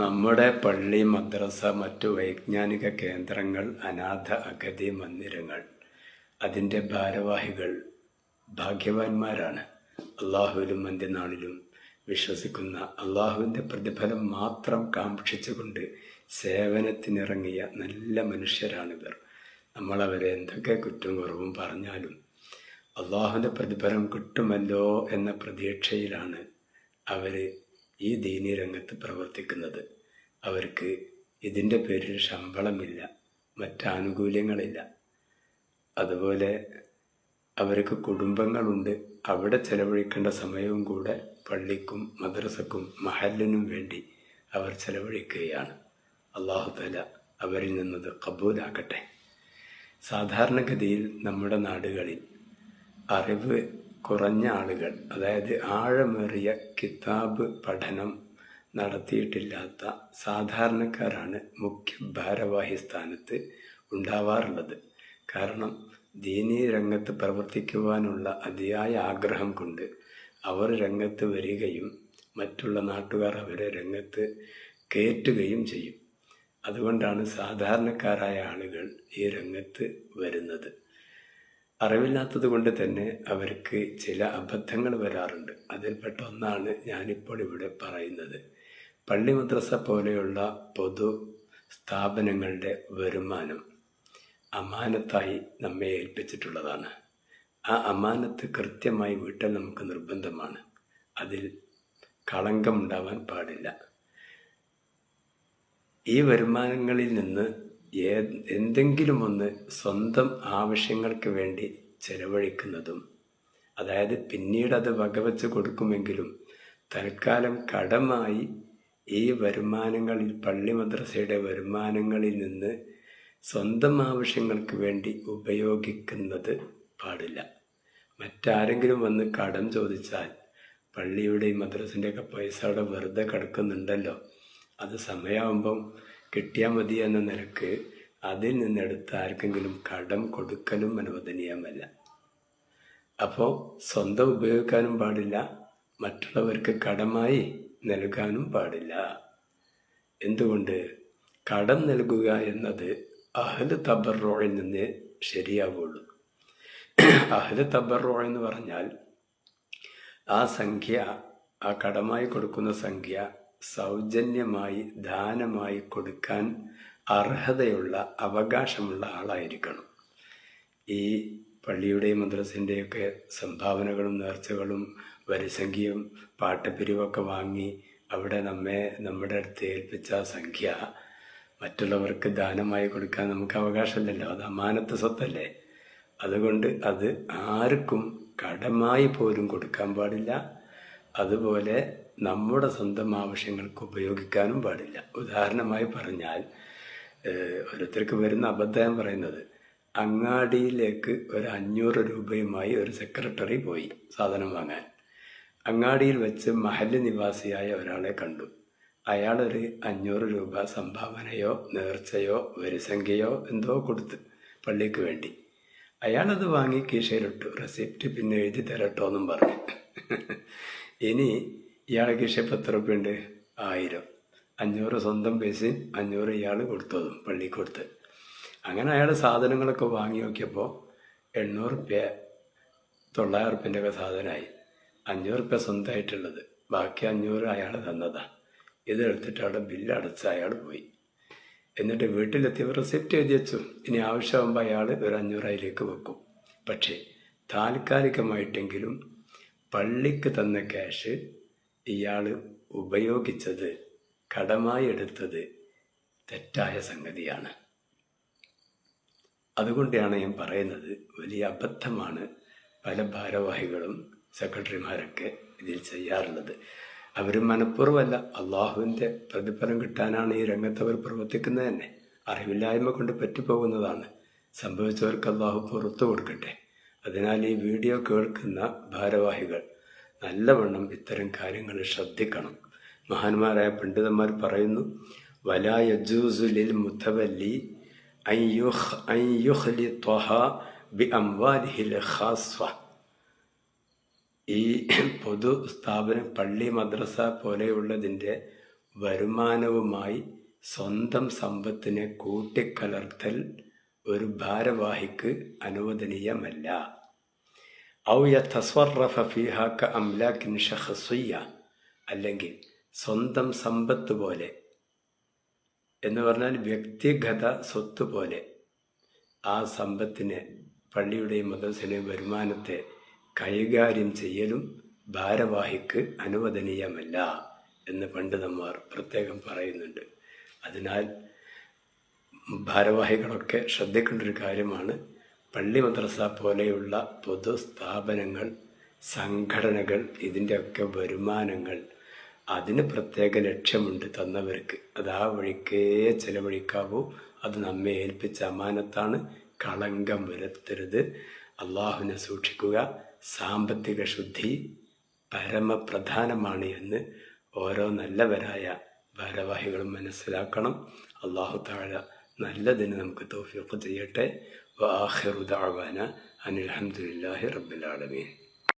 നമ്മുടെ പള്ളി മദ്രസ മറ്റു വൈജ്ഞാനിക കേന്ദ്രങ്ങൾ അനാഥ അഗതി മന്ദിരങ്ങൾ അതിന്റെ ഭാരവാഹികൾ ഭാഗ്യവാന്മാരാണ്. അള്ളാഹുവിലും അന്ത്യനാളിലും വിശ്വസിക്കുന്ന അള്ളാഹുവിന്റെ പ്രതിഫലം മാത്രം കാക്ഷിച്ചുകൊണ്ട് സേവനത്തിനിറങ്ങിയ നല്ല മനുഷ്യരാണിവർ. നമ്മളവരെ എന്തൊക്കെ കുറ്റം കുറവും പറഞ്ഞാലും അള്ളാഹുവിന്റെ പ്രതിഫലം കിട്ടുമല്ലോ എന്ന പ്രതീക്ഷയിലാണ് അവർ ഈ ദീനി രംഗത്ത് പ്രവർത്തിക്കുന്നത്. അവർക്ക് ഇതിന്റെ പേരിൽ ശമ്പളമില്ല മറ്റാനുകൂല്യങ്ങളില്ല. അതുപോലെ അവർക്ക് കുടുംബങ്ങളുണ്ട്. അവിടെ ചെലവഴിക്കേണ്ട സമയവും കൂടെ പള്ളിക്കും മദ്രസക്കും മഹല്ലിനും വേണ്ടി അവർ ചെലവഴിക്കുകയാണ്. അള്ളാഹുതല അവരിൽ നിന്നത് കബൂലാക്കട്ടെ. സാധാരണഗതിയിൽ നമ്മുടെ നാടുകളിൽ അറിവ് കുറഞ്ഞ ആളുകൾ അതായത് ആഴമേറിയ കിതാബ് പഠനം നടത്തിയിട്ടില്ലാത്ത സാധാരണക്കാരാണ് മുഖ്യ ഭാരവാഹി സ്ഥാനത്ത് ഉണ്ടാവാറുള്ളത്. കാരണം ദീനീ രംഗത്ത് പ്രവർത്തിക്കുവാനുള്ള അതിയായ ആഗ്രഹം കൊണ്ട് അവർ രംഗത്ത് വരികയും മറ്റുള്ള നാട്ടുകാർ അവരെ രംഗത്ത് കയറ്റുകയും ചെയ്യും. അതുകൊണ്ടാണ് സാധാരണക്കാരായ ആളുകൾ ഈ രംഗത്ത് വരുന്നത്. അറിവില്ലാത്തത് കൊണ്ട് തന്നെ അവർക്ക് ചില അബദ്ധങ്ങൾ വരാറുണ്ട്. അതിൽപ്പെട്ട ഒന്നാണ് ഞാനിപ്പോൾ ഇവിടെ പറയുന്നത്. പള്ളി മദ്രസ പോലെയുള്ള പൊതു സ്ഥാപനങ്ങളുടെ വരുമാനം അമാനത്തായി നമ്മെ ഏൽപ്പിച്ചിട്ടുള്ളതാണ്. ആ അമാനത്ത് കൃത്യമായി വീട്ടാൻ നമുക്ക് നിർബന്ധമാണ്. അതിൽ കളങ്കമുണ്ടാവാൻ പാടില്ല. ഈ വരുമാനങ്ങളിൽ നിന്ന് എന്തെങ്കിലും ഒന്ന് സ്വന്തം ആവശ്യങ്ങൾക്ക് വേണ്ടി ചെലവഴിക്കുന്നതും അതായത് പിന്നീട് അത് വകവെച്ച് കൊടുക്കുമെങ്കിലും തൽക്കാലം കടമായി ഈ വരുമാനങ്ങളിൽ പള്ളി മദ്രസയുടെ വരുമാനങ്ങളിൽ നിന്ന് സ്വന്തം ആവശ്യങ്ങൾക്ക് വേണ്ടി ഉപയോഗിക്കുന്നത് പാടില്ല. മറ്റാരെങ്കിലും വന്ന് കടം ചോദിച്ചാൽ പള്ളിയുടെയും മദ്രസിന്റെയൊക്കെ പൈസ അവിടെ വെറുതെ കിടക്കുന്നുണ്ടല്ലോ. അത് സമയമാകുമ്പം കിട്ടിയാൽ മതി എന്ന നിലയ്ക്ക് അതിൽ നിന്നെടുത്ത് ആർക്കെങ്കിലും കടം കൊടുക്കലും അനുവദനീയമല്ല. അപ്പോൾ സ്വന്തം ഉപയോഗിക്കാനും പാടില്ല മറ്റുള്ളവർക്ക് കടമായി നൽകാനും പാടില്ല. എന്തുകൊണ്ട്? കടം നൽകുക എന്നത് അഹൽ തബറോയിൽ നിന്ന് ശരിയാവുള്ളൂ. അഹൽ തബറോ എന്ന് പറഞ്ഞാൽ ആ സംഖ്യ ആ കടമായി കൊടുക്കുന്ന സംഖ്യ സൗജന്യമായി ദാനമായി കൊടുക്കാൻ അർഹതയുള്ള അവകാശമുള്ള ആളായിരിക്കണം. ഈ പള്ളിയുടെയും മദ്രസിന്റെയൊക്കെ സംഭാവനകളും നേർച്ചകളും വരിസംഖ്യയും പാട്ടപ്പിരിവൊക്കെ വാങ്ങി അവിടെ നമ്മെ നമ്മുടെ അടുത്ത് ഏൽപ്പിച്ച സംഖ്യ മറ്റുള്ളവർക്ക് ദാനമായി കൊടുക്കാൻ നമുക്ക് അവകാശമില്ലല്ലോ. അത് അമാനത്ത് സ്വത്തല്ലേ? അതുകൊണ്ട് അത് ആർക്കും കടമായി പോലും കൊടുക്കാൻ പാടില്ല. അതുപോലെ നമ്മുടെ സ്വന്തം ആവശ്യങ്ങൾക്ക് ഉപയോഗിക്കാനും പാടില്ല. ഉദാഹരണമായി പറഞ്ഞാൽ ഓരോരുത്തർക്ക് വരുന്ന അബദ്ധം പറയുന്നത് അങ്ങാടിയിലേക്ക് ഒരു അഞ്ഞൂറ് രൂപയുമായി ഒരു സെക്രട്ടറി പോയി സാധനം വാങ്ങാൻ. അങ്ങാടിയിൽ വെച്ച് മഹൽ നിവാസിയായ ഒരാളെ കണ്ടു. അയാളൊരു അഞ്ഞൂറ് രൂപ സംഭാവനയോ നേർച്ചയോ വരിസംഖ്യയോ എന്തോ കൊടുത്ത് പള്ളിക്ക് വേണ്ടി. അയാളത് വാങ്ങി കീശയിലിട്ടു. റെസിപ്റ്റ് പിന്നെ എഴുതി തരട്ടോ എന്നും പറഞ്ഞു. ഇനി ഇയാൾക്ക് കീശപ്പ് എത്ര ഉണ്ട് ആയിരം. അഞ്ഞൂറ് സ്വന്തം പൈസയും അഞ്ഞൂറ് ഇയാൾ കൊടുത്തതും പള്ളി കൊടുത്ത്. അങ്ങനെ അയാൾ സാധനങ്ങളൊക്കെ വാങ്ങി നോക്കിയപ്പോൾ എണ്ണൂറ് റുപ്യ തൊള്ളായിരം റുപ്യന്റെ ഒക്കെ സാധനമായി. അഞ്ഞൂറ് റുപ്യ സ്വന്തമായിട്ടുള്ളത്. ബാക്കി അഞ്ഞൂറ് അയാൾ തന്നതാണ് ഇതെടുത്തിട്ട് അവിടെ ബില്ല് അടച്ച് അയാൾ പോയി. എന്നിട്ട് വീട്ടിലെത്തിയവർ റെസിപ്റ്റ് എഴുതി വെച്ചു. ഇനി ആവശ്യമാകുമ്പോൾ അയാൾ ഒരു അഞ്ഞൂറായിലേക്ക് വെക്കും. പക്ഷേ താൽക്കാലികമായിട്ടെങ്കിലും പള്ളിക്ക് തന്ന ക്യാഷ് ഇയാൾ ഉപയോഗിച്ചത് കടമായി എടുത്തത് തെറ്റായ സംഗതിയാണ്. അതുകൊണ്ടാണ് ഞാൻ പറയുന്നത് വലിയ അബദ്ധമാണ് പല ഭാരവാഹികളും സെക്രട്ടറിമാരൊക്കെ ഇതിൽ ചെയ്യാറുള്ളത്. അവർ മനഃപൂർവമല്ല അള്ളാഹുവിന്റെ പ്രതിഫലം കിട്ടാനാണ് ഈ രംഗത്ത് അവർ പ്രവർത്തിക്കുന്നത് തന്നെ. അറിവില്ലായ്മ കൊണ്ട് പറ്റിപ്പോകുന്നതാണ്. സംഭവിച്ചവർക്ക് അള്ളാഹു പുറത്തു കൊടുക്കട്ടെ. അതിനാൽ ഈ വീഡിയോ കേൾക്കുന്ന ഭാരവാഹികൾ നല്ലവണ്ണം ഇത്തരം കാര്യങ്ങൾ ശ്രദ്ധിക്കണം. മഹാന്മാരായ പണ്ഡിതന്മാർ പറയുന്നു വലായജൂസുലിൽ മുത്തവല്ലി ഈ പൊതു സ്ഥാപനം പള്ളി മദ്രസ പോലെയുള്ളതിന്റെ വരുമാനവുമായി സ്വന്തം സമ്പത്തിനെ കൂട്ടിക്കലർത്തൽ ഒരു ഭാരവാഹിക്ക് അനുവദനീയമല്ല. ഔ യതസ്വറഫ ഫീഹ ക അംലാക്കിൻ ഷഖസിയ്യ അല്ലെങ്കിൽ സ്വന്തം സമ്പത്ത് പോലെ എന്ന് പറഞ്ഞാൽ വ്യക്തിഗത സ്വത്ത് പോലെ ആ സമ്പത്തിനെ പള്ളിയുടെയും മദ്രസയുടെയും വരുമാനത്തെ കൈകാര്യം ചെയ്യലും ഭാരവാഹിക്ക് അനുവദനീയമല്ല എന്ന് പണ്ഡിതന്മാർ പ്രത്യേകം പറയുന്നുണ്ട്. അതിനാൽ ഭാരവാഹികളൊക്കെ ശ്രദ്ധിക്കേണ്ട ഒരു കാര്യമാണ് പള്ളി മദ്രസ പോലെയുള്ള പൊതു സ്ഥാപനങ്ങൾ സംഘടനകൾ ഇതിന്റെയൊക്കെ വരുമാനങ്ങൾ അതിന് പ്രത്യേക ലക്ഷ്യമുണ്ട് തന്നവർക്ക്. അത് ആ വഴിക്കേ ചെലവഴിക്കാവൂ. അത് നമ്മെ ഏൽപ്പിച്ച അമാനത്താണ്. കളങ്കം വരുത്തരുത്. അള്ളാഹുവിനെ സൂക്ഷിക്കുക. സാമ്പത്തിക ശുദ്ധി പരമപ്രധാനമാണ് എന്ന് ഓരോ നല്ലവരായ ഭാരവാഹികളും മനസ്സിലാക്കണം. അള്ളാഹു താഴ നല്ലതിന് നമുക്ക് തോഫിയൊക്കെ ചെയ്യട്ടെ വാഹിറുദാവാന അനിൽഹമുല്ലാഹി റബ്ബുലാലമീൻ